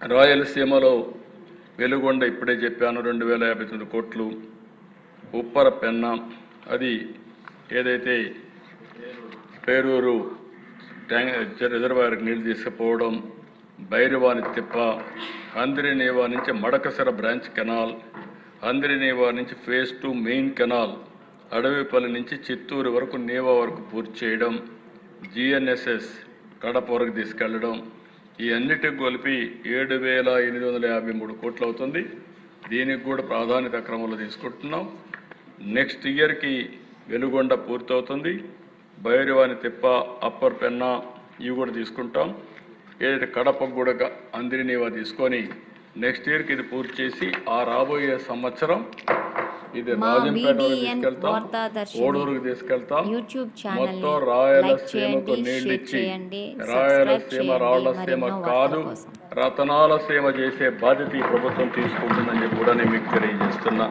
రాయలసీమలో వెలుగొండ ఇప్పుడే చెప్పాను రెండు వేల యాభై తొమ్మిది కోట్లు. ఉప్పర పెన్న అది ఏదైతే పేరూరు ట్యాంక్ రిజర్వాయర్కి నీళ్ళు తీసుకుపోవడం బైరవాని తిప్ప అందిరినేవా నుంచి మడకసర బ్రాంచ్ కెనాల్ అందిరినేవా నుంచి phase two main canal Adavipalli నుంచి చిత్తూరు వరకు నేవా వరకు పూర్తి చేయడం జిఎన్ఎస్ఎస్ కడప వరకు తీసుకెళ్ళడం ఈ అన్నిటికి కలిపి ఏడు వేల ఎనిమిది వందల యాభై మూడు కోట్లు అవుతుంది దీనికి కూడా ప్రాధాన్యత క్రమంలో తీసుకుంటున్నాం. నెక్స్ట్ ఇయర్కి వెలుగొండ పూర్తవుతుంది. భైరవాని తిప్ప అప్పర్ పెన్న ఇవి కూడా తీసుకుంటాం. ఏదైతే కడప కూడా అందిరినివా అందిరినీవా తీసుకొని నెక్స్ట్ ఇయర్కి ఇది పూర్తి చేసి ఆ రాబోయే సంవత్సరం ఇది రాజంపేట ఓడూరుకు తీసుకెళ్తాం. యూట్యూబ్ ఛానల్ రాయలసీమకు చేయండి నీళ్ళు షేర్ ఇచ్చి రాళ్ళసీమ మరెన్నో కాదు. రతనాల సీమ చేసే బాధ్యత ఈ ప్రభుత్వం తీసుకుంటుందని కూడా నేను మీకు తెలియజేస్తున్నా.